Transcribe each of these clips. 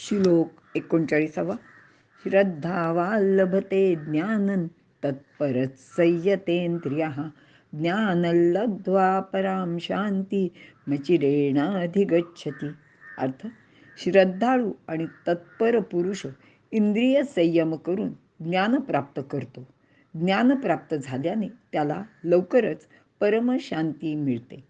श्लोक एकोणचाळीसावा. श्रद्धावा लभते ज्ञानन तत्परच संयतेंद्रिया ज्ञान लब्ध्वा पराम शांती मचिरेणाधिगच्छती. अर्थ श्रद्धाळू आणि तत्पर पुरुष इंद्रिय संयम करून ज्ञान प्राप्त करतो. ज्ञान प्राप्त झाल्याने त्याला लवकरच परमशांती मिळते.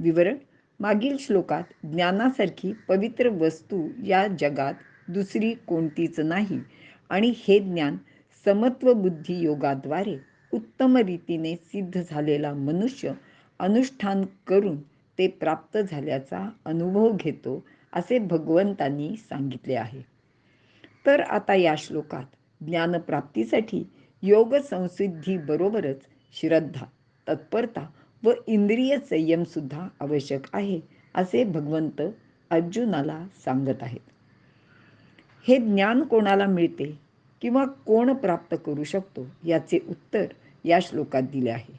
विवरण मागील श्लोकात ज्ञानासारखी पवित्र वस्तू या जगात दुसरी कोणतीच नाही आणि हे ज्ञान समत्व बुद्धी योगाद्वारे उत्तम रीतीने सिद्ध झालेला मनुष्य अनुष्ठान करून ते प्राप्त झाल्याचा अनुभव घेतो असे भगवंतांनी सांगितले आहे. तर आता या श्लोकात ज्ञानप्राप्तीसाठी योग संसिद्धीबरोबरच श्रद्धा तत्परता व इंद्रिय संयम सुद्धा आवश्यक आहे असे भगवंत अर्जुनाला सांगत आहेत. हे ज्ञान कोणाला मिळते किंवा कोण प्राप्त करू शकतो याचे उत्तर या श्लोकात दिले आहे.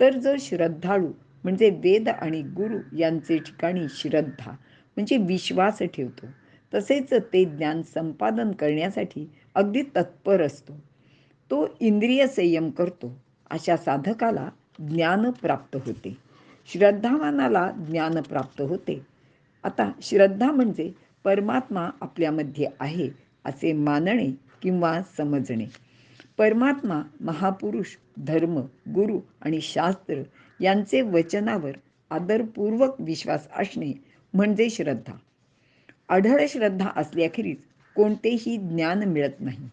तर जो श्रद्धाळू म्हणजे वेद आणि गुरु यांचे ठिकाणी श्रद्धा म्हणजे विश्वास ठेवतो तसेच ते ज्ञान संपादन करण्यासाठी अगदी तत्पर असतो. तो इंद्रिय संयम करतो अशा साधकाला ज्ञान प्राप्त होते. श्रद्धावानाला ज्ञान प्राप्त होते. आता श्रद्धा म्हणजे परमात्मा आपल्यामध्ये आहे असे मानणे किंवा समजणे. परमात्मा महापुरुष धर्म गुरु आणि शास्त्र यांचे वचनावर आदरपूर्वक विश्वास असणे म्हणजे श्रद्धा. आढळ श्रद्धा असल्याखेरीज कोणतेही ज्ञान मिळत नाही.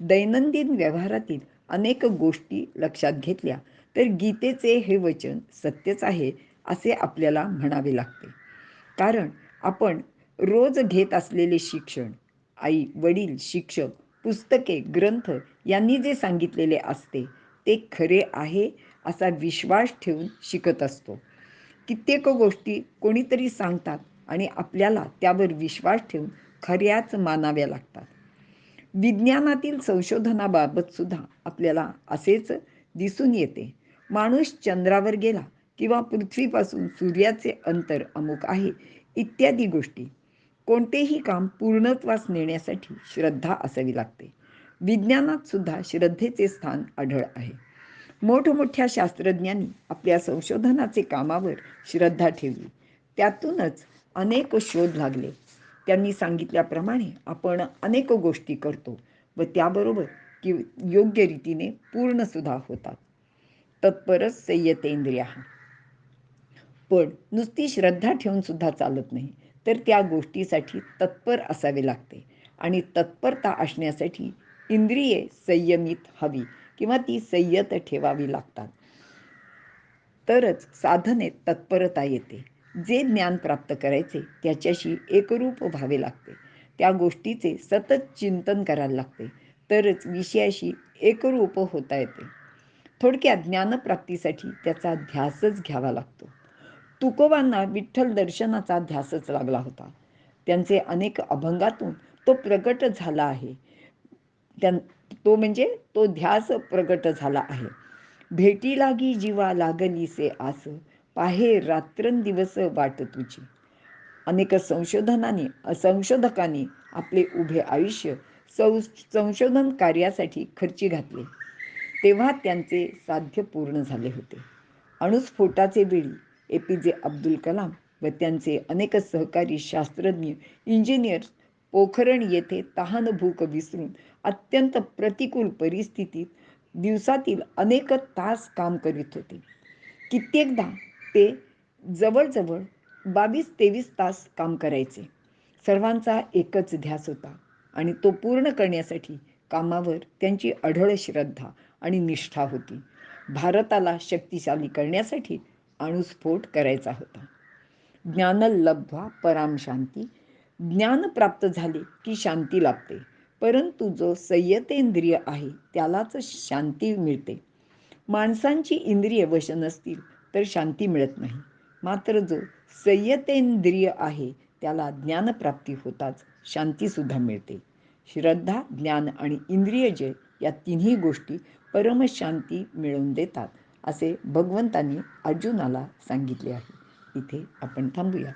दैनंदिन व्यवहारातील अनेक गोष्टी लक्षात घेतल्या तर गीतेचे हे वचन सत्यच आहे असे आपल्याला म्हणावे लागते. कारण आपण रोज घेत असलेले शिक्षण आई वडील शिक्षक पुस्तके ग्रंथ यांनी जे सांगितलेले असते ते खरे आहे असा विश्वास ठेवून शिकत असतो. कित्येक गोष्टी कोणीतरी सांगतात आणि आपल्याला त्यावर विश्वास ठेवून खऱ्याच मानाव्या लागतात. विज्ञानातील संशोधनाबाबत सुद्धा आपल्याला असेच दिसून येते. माणूस चंद्रावर गेला किंवा पृथ्वीपासून सूर्याचे अंतर अमुक आहे इत्यादी गोष्टी. कोणतेही काम पूर्णत्वास नेण्यासाठी श्रद्धा असावी लागते. विज्ञानात सुद्धा श्रद्धेचे स्थान आढळ आहे. मोठमोठ्या शास्त्रज्ञांनी आपल्या संशोधनाचे कामावर श्रद्धा ठेवली. त्यातूनच अनेक शोध लागले. त्यांनी सांगितल्याप्रमाणे आपण अनेक गोष्टी करतो व त्याबरोबर कि योग्य रीतीने पूर्णसुद्धा होतात. तत्परच संयतेंद्रिया पण नुसती श्रद्धा ठेवून सुद्धा चालत नाही. तर त्या गोष्टीसाठी तत्पर असावे लागते. आणि तत्परता असण्यासाठी इंद्रिये संयमित हवी किंवा ती संयत ठेवावी लागतात. तरच साधने तत्परता येते. जे ज्ञान प्राप्त करायचे त्याच्याशी एकरूप व्हावे लागते. त्या गोष्टीचे सतत चिंतन करायला लागते. तरच विषयाशी एकरूप होता येते. थोडक्या ज्ञानप्राप्तीसाठी त्याचा ध्यासच घ्यावा लागतो. तुकोबांना विठ्ठल दर्शनाचा ध्यासच लागला होता. त्यांचे अनेक अभंगातून तो प्रगट झाला आहे. त्यां तो म्हणजे तो ध्यास प्रगट झाला आहे. भेटी लागी जीवा लागली से आस पाहे रात्रंदिवस वाट तुझी. अनेक संशोधनाने संशोधकांनी आपले उभे आयुष्य संशोधन कार्यासाठी खर्ची घातले. तेव्हा त्यांचे साध्य पूर्ण झाले होते. अणुस्फोटाचे वेळी ए पी जे अब्दुल कलाम व त्यांचे अनेक सहकारी शास्त्रज्ञ इंजिनियर्स पोखरण येथे तहान भूक विसरून अत्यंत प्रतिकूल परिस्थितीत दिवसातील अनेक तास काम करीत होते. कित्येकदा ते जवळजवळ बावीस तेवीस तास काम करायचे. सर्वांचा एकच ध्यास होता आणि तो पूर्ण करण्यासाठी कामावर त्यांची अढळ श्रद्धा आणि निष्ठा होती. भारताला शक्तिशाली करण्यासाठी अणुस्फोट करायचा होता. ज्ञान लब्ध्वा पराम शांती. ज्ञान प्राप्त झाले की शांती लाभते. परंतु जो संयतेंद्रिय आहे त्यालाच शांती मिळते. माणसांची इंद्रिय वश नसतील तर शांती मिळत नाही. मात्र जो संयतेंद्रिय आहे त्याला ज्ञानप्राप्ती होताच शांतीसुद्धा मिळते. श्रद्धा ज्ञान आणि इंद्रिय जे या तिन्ही गोष्टी परमशांती मिळवून देतात असे भगवंतांनी अर्जुनाला सांगितले आहे. इथे आपण थांबूया